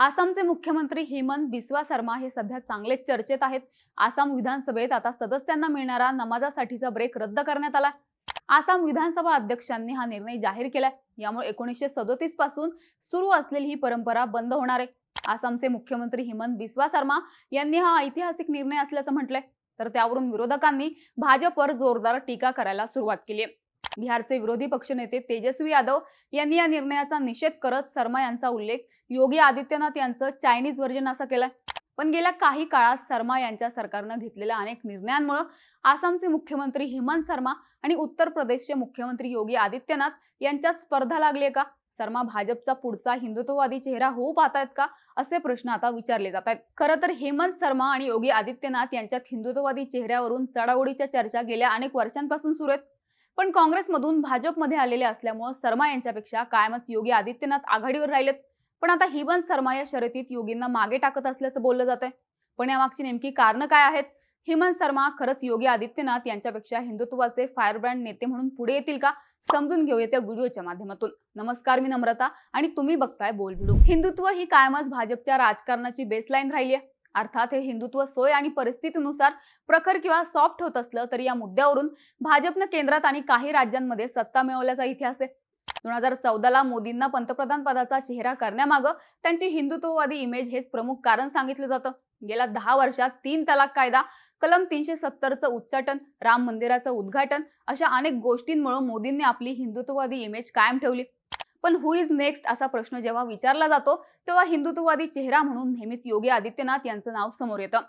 आसामचे मुख्यमंत्री हेमंत बिस्वा शर्मा हे सध्या चांगलेच चर्चेत आहेत. आसाम विधानसभेत आता सदस्यांना मिळणारा नमाजासाठीचा ब्रेक रद्द करण्यात आला. आसाम विधानसभा अध्यक्षांनी हा निर्णय जाहीर केलाय. यामुळे एकोणीसशे सदोतीसपासून सुरू असलेली ही परंपरा बंद होणार आहे. आसामचे मुख्यमंत्री हेमंत बिस्वा शर्मा यांनी हा ऐतिहासिक निर्णय असल्याचं म्हटलंय. तर त्यावरून विरोधकांनी भाजपवर जोरदार टीका करायला सुरुवात केली आहे. बिहारचे विरोधी पक्षनेते तेजस्वी यादव यांनी या निर्णयाचा निषेध करत शर्मा यांचा उल्लेख योगी आदित्यनाथ यांचं चायनीज व्हर्जन असा केलाय. पण गेल्या काही काळात शर्मा यांच्या सरकारनं घेतलेल्या अनेक निर्णयांमुळे आसामचे मुख्यमंत्री हेमंत शर्मा आणि उत्तर प्रदेशचे मुख्यमंत्री योगी आदित्यनाथ यांच्यात स्पर्धा लागली आहे का? शर्मा भाजपचा पुढचा हिंदुत्ववादी चेहरा होऊ पाहतायत का? असे प्रश्न आता विचारले जात आहेत खरं तर हेमंत शर्मा आणि योगी आदित्यनाथ यांच्यात हिंदुत्ववादी चेहऱ्यावरून चढाओढीच्या चर्चा गेल्या अनेक वर्षांपासून सुरू आहेत. पण काँग्रेसमधून भाजपमध्ये आलेले असल्यामुळे शर्मा यांच्यापेक्षा कायमच योगी आदित्यनाथ आघाडीवर राहिलेत. पण आता हिमंत शर्मा या शर्यतीत योगींना मागे टाकत असल्याचं बोललं जात आहे पण यामागची नेमकी कारणं काय आहेत? हेमंत शर्मा खरंच योगी आदित्यनाथ यांच्यापेक्षा हिंदुत्वाचे फायरब्रँड नेते म्हणून पुढे येतील का? समजून घेऊया त्या व्हिडिओच्या माध्यमातून. नमस्कार मी नम्रता आणि तुम्ही बघताय बोलबिडू. हिंदुत्व ही कायमच भाजपच्या राजकारणाची बेसलाईन राहिली आहे अर्थात हे हिंदुत्व सोय आणि परिस्थितीनुसार प्रखर किंवा सॉफ्ट होत असलं तरी या मुद्द्यावरून भाजपनं केंद्रात आणि काही राज्यांमध्ये सत्ता मिळवल्याचा इतिहास आहे. दोन हजार चौदाला मोदींना पंतप्रधान पदाचा चेहरा करण्यामागं त्यांची हिंदुत्ववादी इमेज हेच प्रमुख कारण सांगितलं जातं. गेल्या दहा वर्षात तीन तलाक कायदा कलम तीनशे सत्तरचं उच्चाटन राम मंदिराचं उद्घाटन अशा अनेक गोष्टींमुळे मोदींनी आपली हिंदुत्ववादी इमेज कायम ठेवली. पण हु इज नेक्स्ट असा प्रश्न जेव्हा विचारला जातो तेव्हा हिंदुत्ववादी चेहरा म्हणून नेहमीच योगी आदित्यनाथ यांचं नाव समोर येतं.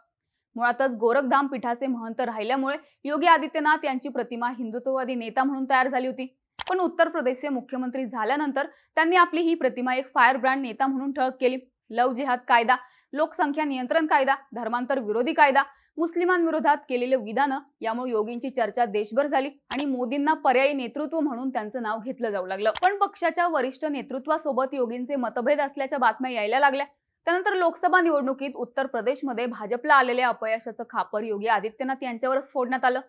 मुळातच गोरखधाम पीठाचे महंत राहिल्यामुळे योगी आदित्यनाथ यांची प्रतिमा हिंदुत्ववादी नेता म्हणून तयार झाली होती. पण उत्तर प्रदेशचे मुख्यमंत्री झाल्यानंतर त्यांनी आपली ही प्रतिमा एक फायर ब्रँड नेता म्हणून ठळक केली. लव जिहाद कायदा लोकसंख्या नियंत्रण कायदा धर्मांतर विरोधी कायदा मुस्लिमांविरोधात केलेले विधानं यामुळे योगींची चर्चा देशभर झाली आणि मोदींना पर्यायी नेतृत्व म्हणून त्यांचं नाव घेतलं जाऊ लागलं. पण पक्षाच्या वरिष्ठ नेतृत्वासोबत योगींचे मतभेद असल्याच्या बातम्या यायला लागल्या. त्यानंतर लोकसभा निवडणुकीत उत्तर प्रदेशमध्ये भाजपला आलेल्या अपयशाचं खापर योगी आदित्यनाथ यांच्यावरच फोडण्यात आलं.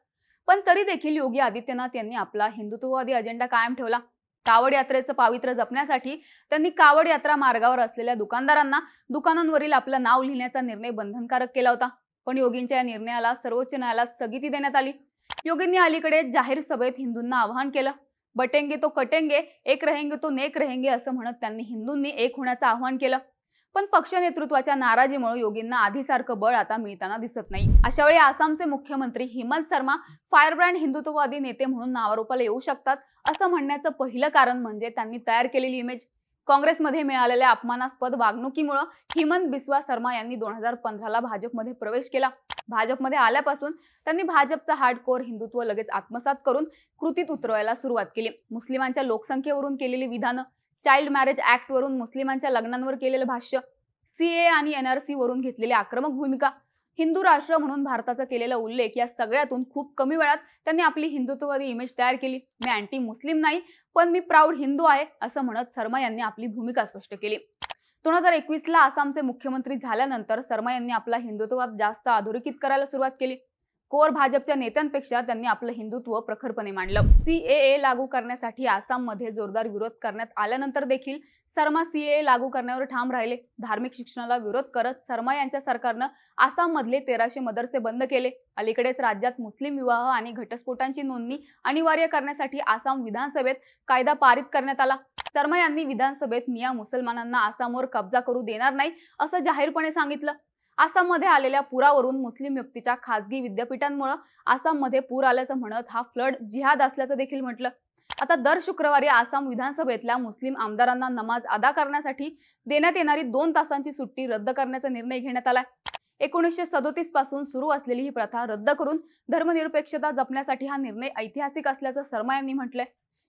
पण तरी देखील योगी आदित्यनाथ यांनी आपला हिंदुत्ववादी अजेंडा कायम ठेवला. कावड यात्रेचं पावित्र्य जपण्यासाठी त्यांनी कावड यात्रा मार्गावर असलेल्या दुकानदारांना दुकानांवरील आपलं नाव लिहिण्याचा निर्णय बंधनकारक केला होता. पण योगींच्या या निर्णयाला सर्वोच्च न्यायालयात स्थगिती देण्यात आली. योगींनी अलीकडे जाहीर सभेत हिंदूंना आवाहन केलं. बटेंगे तो कटेंगे एक रहेंगे तो नेक रहेंगे असं म्हणत त्यांनी हिंदूंनी एक होण्याचं आवाहन केलं. पण पक्ष नेतृत्वाच्या नाराजीमुळे योगींना आधीसारखं बळ आता मिळताना दिसत नाही. अशा वेळी आसामचे मुख्यमंत्री हिमंत शर्मा फायरब्रँड हिंदुत्ववादी नेते म्हणून नावारूपाला येऊ शकतात असं म्हणण्याचं पहिलं कारण म्हणजे त्यांनी तयार केलेली इमेज काँग्रेसमध्ये मिळालेल्या अपमानास्पद वागणुकीमुळे हिमंत बिस्वा शर्मा यांनी दोन हजार पंधराला भाजपमध्ये प्रवेश केला. भाजपमध्ये आल्यापासून त्यांनी भाजपचा हार्डकोर हिंदुत्व लगेच आत्मसात करून कृतीत उतरवायला सुरुवात केली. मुस्लिमांच्या लोकसंख्येवरून केलेली विधानं चाइल्ड मॅरेज ऍक्ट वरून मुस्लिमांच्या लग्नांवर केलेलं भाष्य सीए आणि एनआरसी वरून घेतलेली आक्रमक भूमिका हिंदू राष्ट्र म्हणून भारताचा केलेला उल्लेख या सगळ्यातून खूप कमी वेळात त्यांनी आपली हिंदुत्ववादी इमेज तयार केली. मी अँटी मुस्लिम नाही पण मी प्राऊड हिंदू आहे असं म्हणत शर्मा यांनी आपली भूमिका स्पष्ट केली. दोन हजार एकवीसला आसामचे मुख्यमंत्री झाल्यानंतर शर्मा यांनी आपला हिंदुत्वात जास्त अधोरेखित करायला सुरुवात केली. कोर भाजपच्या नेत्यांपेक्षा त्यांनी आपलं हिंदुत्व प्रखरपणे मांडलं. सीएए लागू करण्यासाठी आसाममध्ये जोरदार विरोध करण्यात आल्यानंतर देखील सर्मा सीएए लागू करण्यावर ठाम राहिले. धार्मिक शिक्षणाला विरोध करत सर्मा यांच्या सरकारनं आसाममधले तेराशे मदरसे बंद केले. अलीकडेच राज्यात मुस्लिम विवाह आणि घटस्फोटांची नोंदणी अनिवार्य करण्यासाठी आसाम विधानसभेत कायदा पारित करण्यात आला. शर्मा यांनी विधानसभेत मिया मुसलमानांना आसामवर कब्जा करू देणार नाही असं जाहीरपणे सांगितलं. आसाममध्ये आलेल्या पुरावरून मुस्लिम व्यक्तीच्या खासगी विद्यापीठांमुळे आसाममध्ये पूर आल्याचं म्हणत हा फ्लड जिहाद असल्याचं देखील म्हटलं. आता दर शुक्रवारी आसाम विधानसभेतल्या मुस्लिम आमदारांना नमाज अदा करण्यासाठी देण्यात येणारी दोन तासांची सुट्टी रद्द करण्याचा निर्णय घेण्यात आलाय. एकोणीसशे सदोतीसपासून सुरू असलेली ही प्रथा रद्द करून धर्मनिरपेक्षता जपण्यासाठी हा निर्णय ऐतिहासिक असल्याचं शर्मा यांनी म्हटलंय.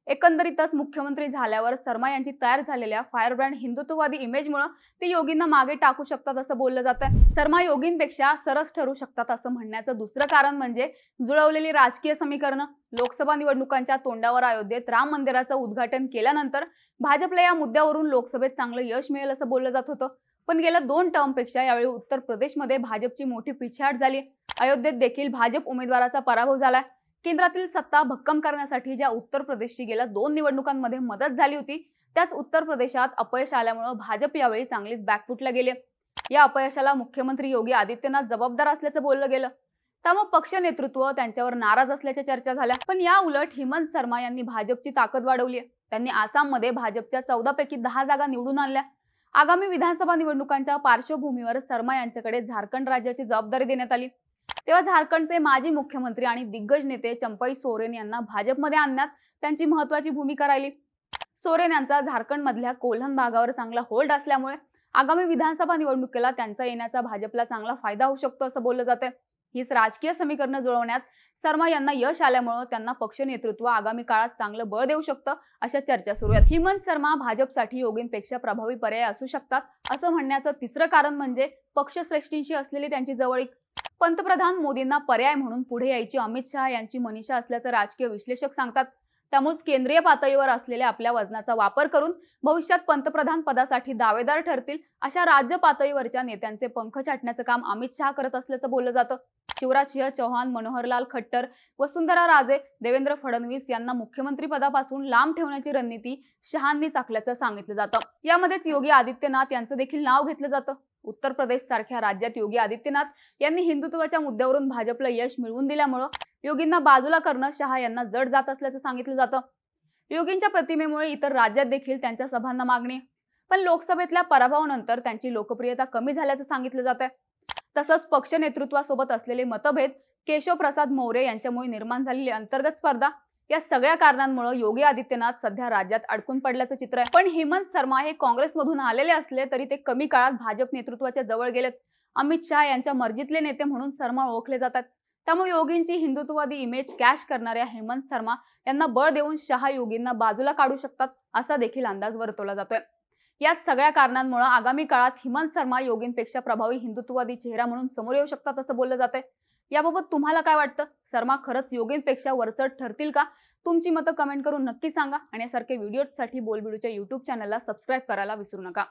एकंदरीतच मुख्यमंत्री झाल्यावर शर्मा यांची तयार झालेल्या फायरब्रँड हिंदुत्ववादी इमेजमुळे ते योगींना मागे टाकू शकतात असं बोललं जात आहे शर्मा योगींपेक्षा सरस ठरू शकतात असं म्हणण्याचं दुसरं कारण म्हणजे जुळवलेली राजकीय समीकरणं. लोकसभा निवडणुकांच्या तोंडावर अयोध्येत राम मंदिराचं उद्घाटन केल्यानंतर भाजपला या मुद्द्यावरून लोकसभेत चांगलं यश मिळेल असं बोललं जात होतं. पण गेल्या दोन टर्मपेक्षा यावेळी उत्तर प्रदेशमध्ये भाजपची मोठी पिछेहाट झाली अयोध्येत देखील भाजप उमेदवाराचा पराभव झालाय. केंद्रातील सत्ता भक्कम करण्यासाठी ज्या उत्तर प्रदेशची गेल्या दोन निवडणुकांमध्ये मदत झाली होती त्याच उत्तर प्रदेशात अपयश आल्यामुळे भाजप यावेळी चांगलीच बॅकफुटला गेले. या अपयशाला मुख्यमंत्री योगी आदित्यनाथ जबाबदार असल्याचं बोललं गेलं. त्यामुळे पक्ष नेतृत्व त्यांच्यावर नाराज असल्याच्या चर्चा झाल्या. पण या उलट हेमंत शर्मा यांनी भाजपची ताकद वाढवली आहे. त्यांनी आसाममध्ये भाजपच्या चौदा पैकी दहा जागा निवडून आणल्या. आगामी विधानसभा निवडणुकांच्या पार्श्वभूमीवर शर्मा यांच्याकडे झारखंड राज्याची जबाबदारी देण्यात आली. तेव्हा झारखंडचे माजी मुख्यमंत्री आणि दिग्गज नेते चंपई सोरेन यांना भाजपमध्ये आणण्यात त्यांची महत्वाची भूमिका राहिली. सोरेन यांचा झारखंडमधल्या कोल्हन भागावर चांगला होल्ड असल्यामुळे आगामी विधानसभा निवडणुकीला त्यांचा येण्याचा भाजपला चांगला फायदा होऊ शकतो असं बोललं जातं हीच राजकीय समीकरणं जुळवण्यात शर्मा यांना यश आल्यामुळं त्यांना पक्ष नेतृत्व आगामी काळात चांगलं बळ देऊ शकतं अशा चर्चा सुरू आहेत. हिमंत शर्मा भाजपसाठी योगींपेक्षा प्रभावी पर्याय असू शकतात असं म्हणण्याचं तिसरं कारण म्हणजे पक्षश्रेष्ठींशी असलेली त्यांची जवळीक पंतप्रधान मोदींना पर्याय म्हणून पुढे यायची अमित शहा यांची मनीषा असल्याचं राजकीय विश्लेषक सांगतात. त्यामुळेच केंद्रीय पातळीवर असलेल्या आपल्या वजनाचा वापर करून भविष्यात पंतप्रधान पदासाठी दावेदार ठरतील अशा राज्य पातळीवरच्या नेत्यांचे पंख छाटण्याचं काम अमित शहा करत असल्याचं बोललं जातं. शिवराज सिंह चौहान मनोहरलाल खट्टर वसुंधरा राजे देवेंद्र फडणवीस यांना मुख्यमंत्री पदापासून लांब ठेवण्याची रणनीती शहांनी चाकल्याचं सांगितलं जातं. यामध्येच योगी आदित्यनाथ यांचं देखील नाव घेतलं जातं. उत्तर प्रदेश सारख्या राज्यात योगी आदित्यनाथ यांनी हिंदुत्वाच्या मुद्द्यावरून भाजपला यश मिळवून दिल्यामुळं योगींना बाजूला करणं शहा यांना जड जात असल्याचं सांगितलं जातं. योगींच्या प्रतिमेमुळे इतर राज्यात देखील त्यांच्या सभांना मागणी. पण लोकसभेतल्या पराभवानंतर त्यांची लोकप्रियता कमी झाल्याचं सांगितलं जात आहे तसंच पक्ष नेतृत्वासोबत असलेले मतभेद केशव प्रसाद मौर्य यांच्यामुळे निर्माण झालेली अंतर्गत स्पर्धा या सगळ्या कारणांमुळे योगी आदित्यनाथ सध्या राज्यात अडकून पडल्याचं चित्र आहे. पण हेमंत शर्मा हे काँग्रेसमधून आलेले असले तरी ते कमी काळात भाजप नेतृत्वाच्या जवळ गेलेत. अमित शहा यांच्या मर्जीतले नेते म्हणून शर्मा ओळखले जातात. त्यामुळे योगींची हिंदुत्ववादी इमेज कॅश करणाऱ्या हेमंत शर्मा यांना बळ देऊन शहा योगींना बाजूला काढू शकतात असा देखील अंदाज वर्तवला जातोय. याच सगळ्या कारणांमुळे आगामी काळात हिमंत शर्मा योगींपेक्षा प्रभावी हिंदुत्ववादी चेहरा म्हणून समोर येऊ शकतात असं बोललं जातंय. याबाबत तुम्हाला काय वाटतं? शर्मा खरंच योगींपेक्षा वरचढ ठरतील का? तुमची मतं कमेंट करून नक्की सांगा आणि यासारखे व्हिडिओसाठी बोलबिडूच्या युट्यूब चॅनलला सबस्क्राईब करायला विसरू नका.